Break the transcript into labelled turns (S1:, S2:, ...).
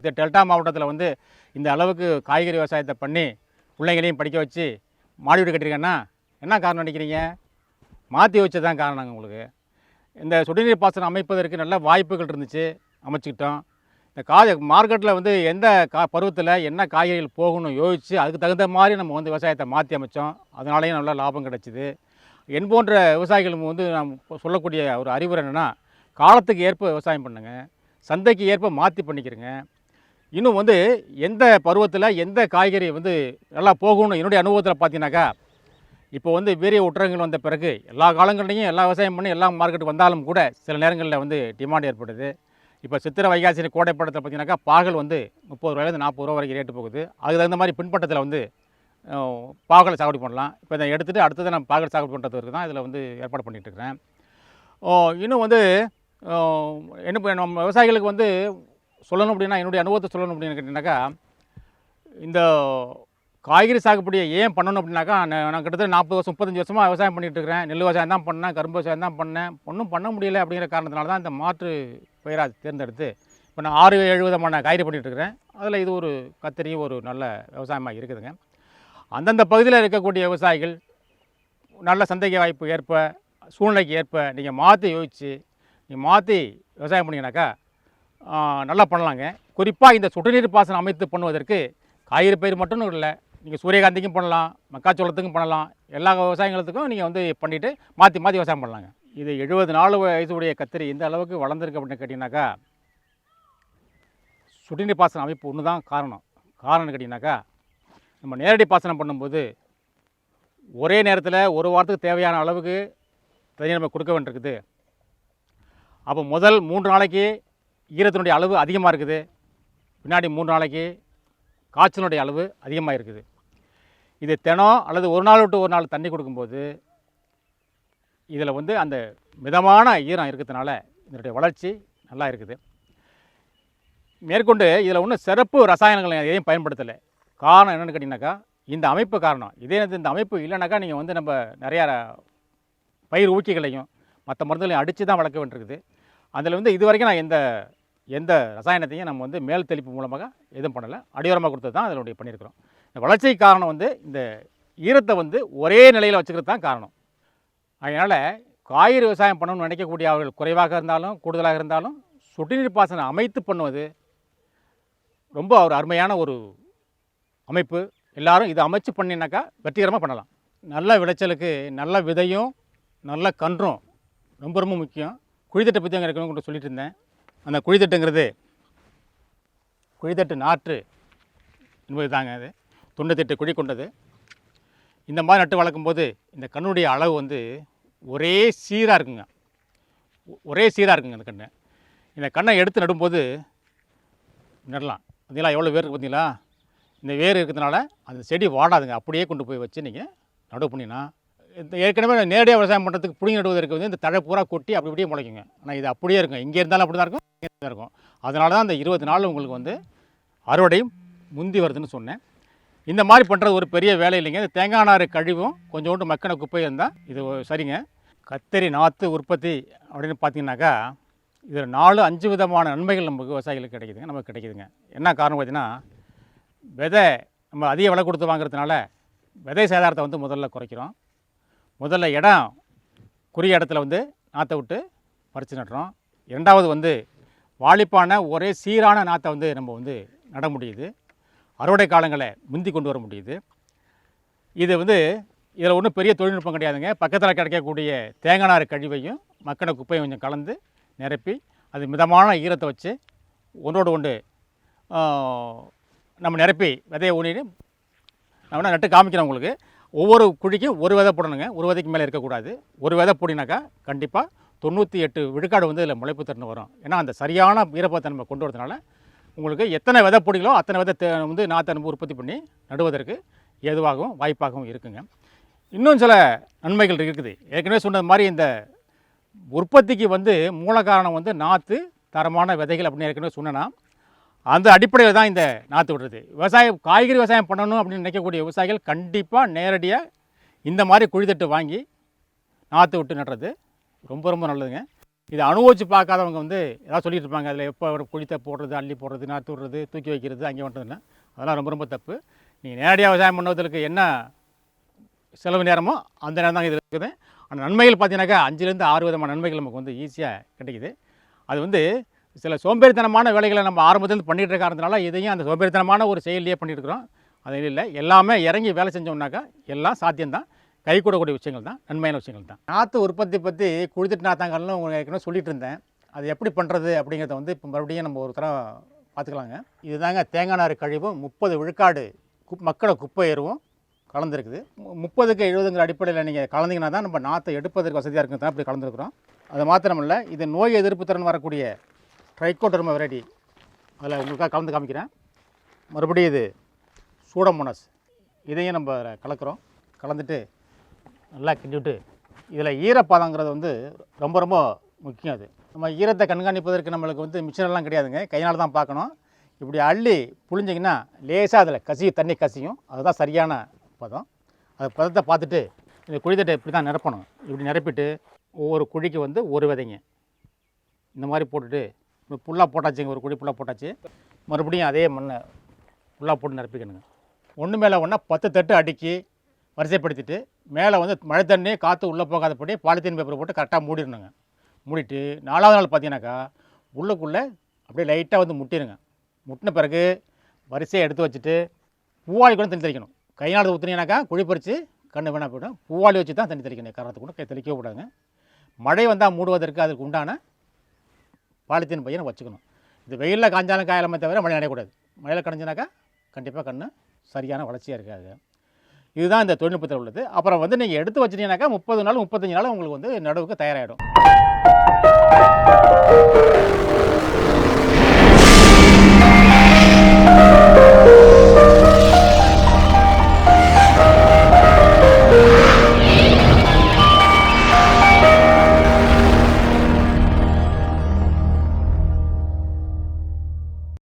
S1: இந்த டெல்டா மாவட்டத்தில் வந்து இந்த அளவுக்கு காய்கறி விவசாயத்தை பண்ணி பிள்ளைங்களையும் படிக்க வச்சு மாடி வீடு கட்டியிருக்கேன்னா என்ன காரணம் நினைக்கிறீங்க? மாற்றி வச்சது தான் காரணங்க உங்களுக்கு. இந்த சுடுநீர் பாசனம் அமைப்பதற்கு நல்ல வாய்ப்புகள் இருந்துச்சு அமைச்சுக்கிட்டோம். இந்த காய் மார்க்கெட்டில் வந்து எந்த கா பருவத்தில் என்ன காய்கறிகள் போகணும் யோசித்து அதுக்கு தகுந்த மாதிரி நம்ம வந்து விவசாயத்தை மாற்றி அமைச்சோம். அதனாலேயும் நல்ல லாபம் கிடச்சிது. என் போன்ற விவசாயிகள் வந்து நாம் சொல்லக்கூடிய ஒரு அறிவுரை என்னென்னா காலத்துக்கு ஏற்ப விவசாயம் பண்ணுங்க. சந்தைக்கு ஏற்ப மாற்றி பண்ணிக்கிறங்க. இன்னும் வந்து எந்த பருவத்தில் எந்த காய்கறி வந்து நல்லா போகணும் என்னுடைய அனுபவத்தில் பார்த்தீங்கன்னாக்கா இப்போ வந்து வீரிய உற்றங்கள் வந்த பிறகு எல்லா காலங்கள்லையும் எல்லா விவசாயம் பண்ணி எல்லா மார்க்கெட் வந்தாலும் கூட சில நேரங்களில் வந்து டிமாண்ட் ஏற்படுது. இப்போ சித்திரை வைகாசி கோடைப்படத்தில் பார்த்தீங்கன்னாக்கா பாகல் வந்து முப்பது ரூபாயிலேருந்து நாற்பது ரூபா வரைக்கும் ரேட்டு போகுது. அதுக்கு தகுந்த மாதிரி பின்பட்டத்தில் வந்து பாகலை சாகுபடி பண்ணலாம். இப்போ இதை எடுத்துகிட்டு அடுத்தது நான் பாகல் சாகுபடி பண்ணுறதுக்கு தான் இதில் வந்து ஏற்பாடு பண்ணிகிட்டு இருக்கிறேன். இன்னும் வந்து என்ன நம்ம விவசாயிகளுக்கு வந்து சொல்லணும் அப்படின்னா என்னுடைய அனுபவத்தை சொல்லணும் அப்படின்னு கேட்டிங்கனாக்கா இந்த காய்கறி சாகுபடியை ஏன் பண்ணணும் அப்படின்னாக்கா நான் கிட்டத்தட்ட நாற்பது வருஷம் முப்பத்தஞ்சு வருஷமாக விவசாயம் பண்ணிகிட்டு இருக்கிறேன். நெல் விவசாயம் தான் பண்ணேன் கரும்பு விவசாயம் தான் பண்ணேன். ஒன்றும் பண்ண முடியல அப்படிங்கிற காரணத்தினால தான் இந்த மாற்று பயிராக தேர்ந்தெடுத்து இப்போ நான் ஆறு ஏழு விதமான காய்கறி பண்ணிகிட்டு இருக்கிறேன். அதில் இது ஒரு கத்திரியும் ஒரு நல்ல விவசாயமாக இருக்குதுங்க. அந்தந்த பகுதியில் இருக்கக்கூடிய விவசாயிகள் நல்ல சந்தைக்கு வாய்ப்பு ஏற்ப சூழ்நிலைக்கு ஏற்ப நீங்கள் மாற்றி யோசித்து நீங்கள் மாற்றி விவசாயம் பண்ணிங்கனாக்கா நல்லா பண்ணலாங்க. குறிப்பாக இந்த சொட்டுநீர் பாசனம் அமைத்து பண்ணுவதற்கு காய்கறி பயிர் மட்டும் இல்லை நீங்கள் சூரியகாந்திக்கும் பண்ணலாம் மக்காச்சோளத்துக்கும் பண்ணலாம். எல்லா விவசாயங்களுக்கும் நீங்கள் வந்து பண்ணிவிட்டு மாற்றி மாற்றி விவசாயம் பண்ணலாங்க. இது எழுபது நாலு வயசுடைய கத்திரி. இந்த அளவுக்கு வளர்ந்துருக்கு அப்படின்னு கேட்டிங்கனாக்கா சொட்டுநீர் பாசன அமைப்பு ஒன்று தான் காரணம். காரணம்னு கேட்டிங்கனாக்கா நம்ம நேரடி பாசனம் பண்ணும்போது ஒரே நேரத்தில் ஒரு வாரத்துக்கு தேவையான அளவுக்கு தண்ணி நம்ம கொடுக்க வேண்டியிருக்குது. அப்போ முதல் மூன்று நாளைக்கு ஈரத்தினுடைய அளவு அதிகமாக இருக்குது. பின்னாடி மூன்று நாளைக்கு காய்ச்சலுடைய அளவு அதிகமாக இருக்குது. இது தினம் அல்லது ஒரு நாள் விட்டு ஒரு நாள் தண்ணி கொடுக்கும்போது இதில் வந்து அந்த மிதமான ஈரம் இருக்கிறதுனால இதனுடைய வளர்ச்சி நல்லா இருக்குது. மேற்கொண்டு இதில் ஒன்றும் சிறப்பு ரசாயனங்கள் எதையும் பயன்படுத்தலை. காரணம் என்னென்னு கேட்டிங்கனாக்கா இந்த அமைப்பு காரணம். இதே இந்த அமைப்பு இல்லைனாக்கா நீங்கள் வந்து நம்ம நிறையா பயிர் ஊக்கிகளையும் மற்ற மருந்துகளையும் அடித்து தான் வளர்க்க வேண்டியிருக்குது. அதில் வந்து இது வரைக்கும் நான் எந்த எந்த ரசாயனத்தையும் நம்ம வந்து மேல் தெளிப்பு மூலமாக எதுவும் பண்ணலை. அடியோரமாக கொடுத்தது தான் அதனுடைய பண்ணியிருக்கிறோம். இந்த வளர்ச்சிக்கு காரணம் வந்து இந்த ஈரத்தை வந்து ஒரே நிலையில் வச்சுக்கிறது தான் காரணம். அதனால் காய்கறி விவசாயம் பண்ணணும்னு நினைக்கக்கூடிய அவர்கள் குறைவாக இருந்தாலும் கூடுதலாக இருந்தாலும் சொட்டுநீர் பாசனம் அமைத்து பண்ணுவது ரொம்ப ஒரு அருமையான ஒரு அமைப்பு. எல்லாரும் இதை அமைச்சு பண்ணினாக்கா வெற்றிகரமாக பண்ணலாம். நல்ல விளைச்சலுக்கு நல்ல விதையும் நல்ல கன்றும் ரொம்ப ரொம்ப முக்கியம். குழித்தட்டை பற்றி அங்கே இருக்கணும்னு சொல்லிட்டு இருந்தேன். அந்த குழித்தட்டுங்கிறது குழித்தட்டு நாற்று என்பது தாங்க அது. தொண்ணூத்தெட்டு குழி கொண்டது. இந்த மாதிரி நட்டு வளர்க்கும்போது இந்த கண்ணுடைய அளவு வந்து ஒரே சீராக இருக்குங்க. ஒ- ஒரே சீராக இருக்குங்க இந்த கண்ணு. இந்த கண்ணை எடுத்து நடும்போது நடலாம். பார்த்தீங்களா எவ்வளோ வேர் இருக்குது பார்த்தீங்களா இந்த வேர் இருக்கிறதுனால அந்த செடி வாடாதுங்க. அப்படியே கொண்டு போய் வச்சு நீங்கள் நடவு பண்ணினா ஏற்கனவே நேரடியாக விவசாயம் பண்ணுறதுக்கு புடிங்கி நடுவதற்கு வந்து இந்த தழை பூரா கொட்டி அப்படி அப்படியே முளைக்குங்க. ஆனால் இது அப்படியே இருக்கும். இங்கே இருந்தாலும் அப்படி தான் இருக்கும் இங்கே தான் இருக்கும். அதனால தான் அந்த இருபது நாள் உங்களுக்கு வந்து அறுவடையும் முந்தி வருதுன்னு சொன்னேன். இந்த மாதிரி பண்ணுறது ஒரு பெரிய வேலை இல்லைங்க. இந்த தேங்காய் நாறு கழிவும் கொஞ்சோண்டு மக்கின குப்பை இருந்தால் இது சரிங்க. கத்தரி நாற்று உற்பத்தி அப்படின்னு பார்த்தீங்கன்னாக்கா இதில் நாலு அஞ்சு விதமான நன்மைகள் நமக்கு விவசாயிகளுக்கு கிடைக்குதுங்க நமக்கு கிடைக்குதுங்க. என்ன காரணம் பார்த்தீங்கன்னா விதை நம்ம அதிக விலை கொடுத்து வாங்குறதுனால விதை சேதாரத்தை வந்து முதல்ல குறைக்கிறோம். முதல்ல இடம் குறிய இடத்துல வந்து நாற்றை விட்டு பறித்து நடுறோம் இரண்டாவது வந்து வாலிப்பான ஒரே சீரான நாற்றை வந்து நம்ம வந்து நட முடியுது. அறுவடை காலங்களை முந்தி கொண்டு வர முடியுது. இது வந்து இதில் ஒன்றும் பெரிய தொழில்நுட்பம் கிடையாதுங்க. பக்கத்தில் கிடைக்கக்கூடிய தேங்காய் நார் கழிவையும் மக்கின குப்பையும் கொஞ்சம் கலந்து நிரப்பி அது மிதமான ஈரத்தை வச்சு ஒன்றோடு ஒன்று நம்ம நிரப்பி விதையை ஊனிட்டு நம்ம நட்டு காமிக்கிறோம் உங்களுக்கு. ஒவ்வொரு குழிக்கும் ஒரு விதை போடணுங்க. ஒரு விதைக்கு மேலே இருக்கக்கூடாது. ஒரு விதை போடினாக்கா கண்டிப்பாக தொண்ணூற்றி எட்டு விழுக்காடு வந்து இதில் முளைப்பு திறன் வரும். ஏன்னா அந்த சரியான ஈரப்பதத்தன்மை கொண்டு வரதுனால உங்களுக்கு எத்தனை விதை போடிங்களோ அத்தனை விதை தே- வந்து நாற்று உற்பத்தி பண்ணி நடுவதற்கு ஏதுவாகவும் வாய்ப்பாகவும் இருக்குங்க. இன்னும் சில நன்மைகள் இருக்குது. ஏற்கனவே சொன்னது மாதிரி இந்த உற்பத்திக்கு வந்து மூல காரணம் வந்து நாற்று தரமான விதைகள் அப்படின்னு ஏற்கனவே சொன்னேன்னா அந்த அடிப்படையில் தான் இந்த நாற்று விடுறது. விவசாயம் காய்கறி விவசாயம் பண்ணணும் அப்படின்னு நினைக்கக்கூடிய விவசாயிகள் கண்டிப்பாக நேரடியாக இந்த மாதிரி குழித்தட்டு வாங்கி நாற்று விட்டு நடுறது ரொம்ப ரொம்ப நல்லதுங்க. இதை அனுபவிச்சு பார்க்காதவங்க வந்து ஏதாவது சொல்லிட்டு இருப்பாங்க. அதில் எப்போ ஒரு குழித்தை போடுறது அள்ளி போடுறது நாற்று விடுறது தூக்கி வைக்கிறது அங்கே வந்ததுன்னா அதெல்லாம் ரொம்ப ரொம்ப தப்பு. நீங்கள் நேரடியாக விவசாயம் பண்ணுவதற்கு என்ன செலவு நேரமோ அந்த நேரம் தான் இது இருக்குது. அந்த நன்மைகள் பார்த்தீங்கன்னாக்கா அஞ்சுலேருந்து ஆறு விதமான நன்மைகள் நமக்கு வந்து ஈஸியாக கிடைக்குது. அது வந்து சில சோம்பேறித்தனமான வேலைகளை நம்ம ஆரம்பத்தில் பண்ணிகிட்டு இருக்காருனால இதையும் அந்த சோம்பேறித்தனமான ஒரு செயலியே பண்ணியிருக்கிறோம் அது இல்லை எல்லாமே இறங்கி வேலை செஞ்சோம்னாக்கா எல்லாம் சாத்தியம்தான். கை கூடக்கூடிய விஷயங்கள் தான் நன்மையான விஷயங்கள் தான். நாற்று உற்பத்தி பற்றி குளித்துட்டு நாத்தாங்கல்னு உங்களுக்கு ஏற்கனவே சொல்லிட்டு இருந்தேன். அது எப்படி பண்ணுறது அப்படிங்கிறத வந்து இப்போ மறுபடியும் நம்ம ஒரு தரம் பார்த்துக்கலாங்க இதுதாங்க தேங்காய் நார் கழிவும் முப்பது விழுக்காடு குப் மக்களை குப்பை எருவும் கலந்துருக்குது. மு- முப்பதுக்கு எழுபதுங்கிற அடிப்படையில் நீங்கள் கலந்தீங்கன்னா தான் நம்ம நாற்றை எடுப்பதற்கு வசதியாக இருக்குது தான் இப்படி கலந்துருக்குறோம். அது மாத்திரமில்லை இது நோய் எதிர்ப்பு திறன் வரக்கூடிய ட்ரைகோடர்மா வெரைட்டி அதில் உங்களுக்காக கலந்து காமிக்கிறேன். மறுபடியும் இது சூடமோனஸ். இதையும் நம்ம கலக்கிறோம். கலந்துட்டு நல்லா கிண்டிவிட்டு இதில் ஈரப்பதங்கிறது வந்து ரொம்ப ரொம்ப முக்கியம் அது. நம்ம ஈரத்தை கண்காணிப்பதற்கு நம்மளுக்கு வந்து மிஷினெல்லாம் கிடையாதுங்க. கையினால் தான் பார்க்கணும். இப்படி அள்ளி புழிஞ்சிங்கன்னா லேசாக அதில் கசியும் தண்ணி கசியும். அதுதான் சரியான பதம். அது பதத்தை பார்த்துட்டு இந்த குழித்தட்டை இப்படி தான் நிரப்பணும். இப்படி நிரப்பிட்டு ஒவ்வொரு குழிக்கு வந்து ஒரு விதைங்க. இந்த மாதிரி போட்டுட்டு புல்லாக போட்டாச்சுங்க ஒரு குழி புல்லாக போட்டாச்சு. மறுபடியும் அதே மண்ணை புல்லாக போட்டு நிரப்பிக்கணுங்க. ஒன்று மேலே ஒன்றா பத்து தட்டு அடுக்கி வரிசைப்படுத்திட்டு மேலே வந்து மழை தண்ணி காற்று உள்ளே போகாதபடி பாலித்தீன் பேப்பர் போட்டு கரெக்டாக மூடிடணுங்க. மூடிட்டு நாலாவது நாள் பார்த்தீங்கன்னாக்கா உள்ளுக்குள்ளே அப்படியே லைட்டாக வந்து முட்டிடுங்க முட்டின பிறகு வரிசையை எடுத்து வச்சுட்டு பூவாளி கூட தண்ணி தெளிக்கணும். கையால் ஊற்றுனீங்கனாக்கா குழி பறித்து கண்ணு வேணா போய்டும். பூவாளி வச்சு தான் தண்ணி தெளிக்கணும். காரணத்துக்கு கூட கை தெளிக்கவே கூடாதுங்க. மழை வந்தால் மூடுவதற்கு அதுக்கு உண்டான பாலித்தீன் பையனை வச்சுக்கணும். இது வெயிலில் காஞ்சாலும் காயலாமே தவிர மழை அடையக்கூடாது மழையில் கடைஞ்சினாக்கா கண்டிப்பாக கண்ணு சரியான வளர்ச்சியாக இருக்காது. இதுதான் இந்த தொழில்நுட்பத்தில் உள்ளது. அப்புறம் வந்து நீங்கள் எடுத்து வச்சிட்டீங்கன்னாக்கா முப்பது நாள் முப்பத்தஞ்சு நாள் உங்களுக்கு வந்து நடவுக்கு தயாராகிடும்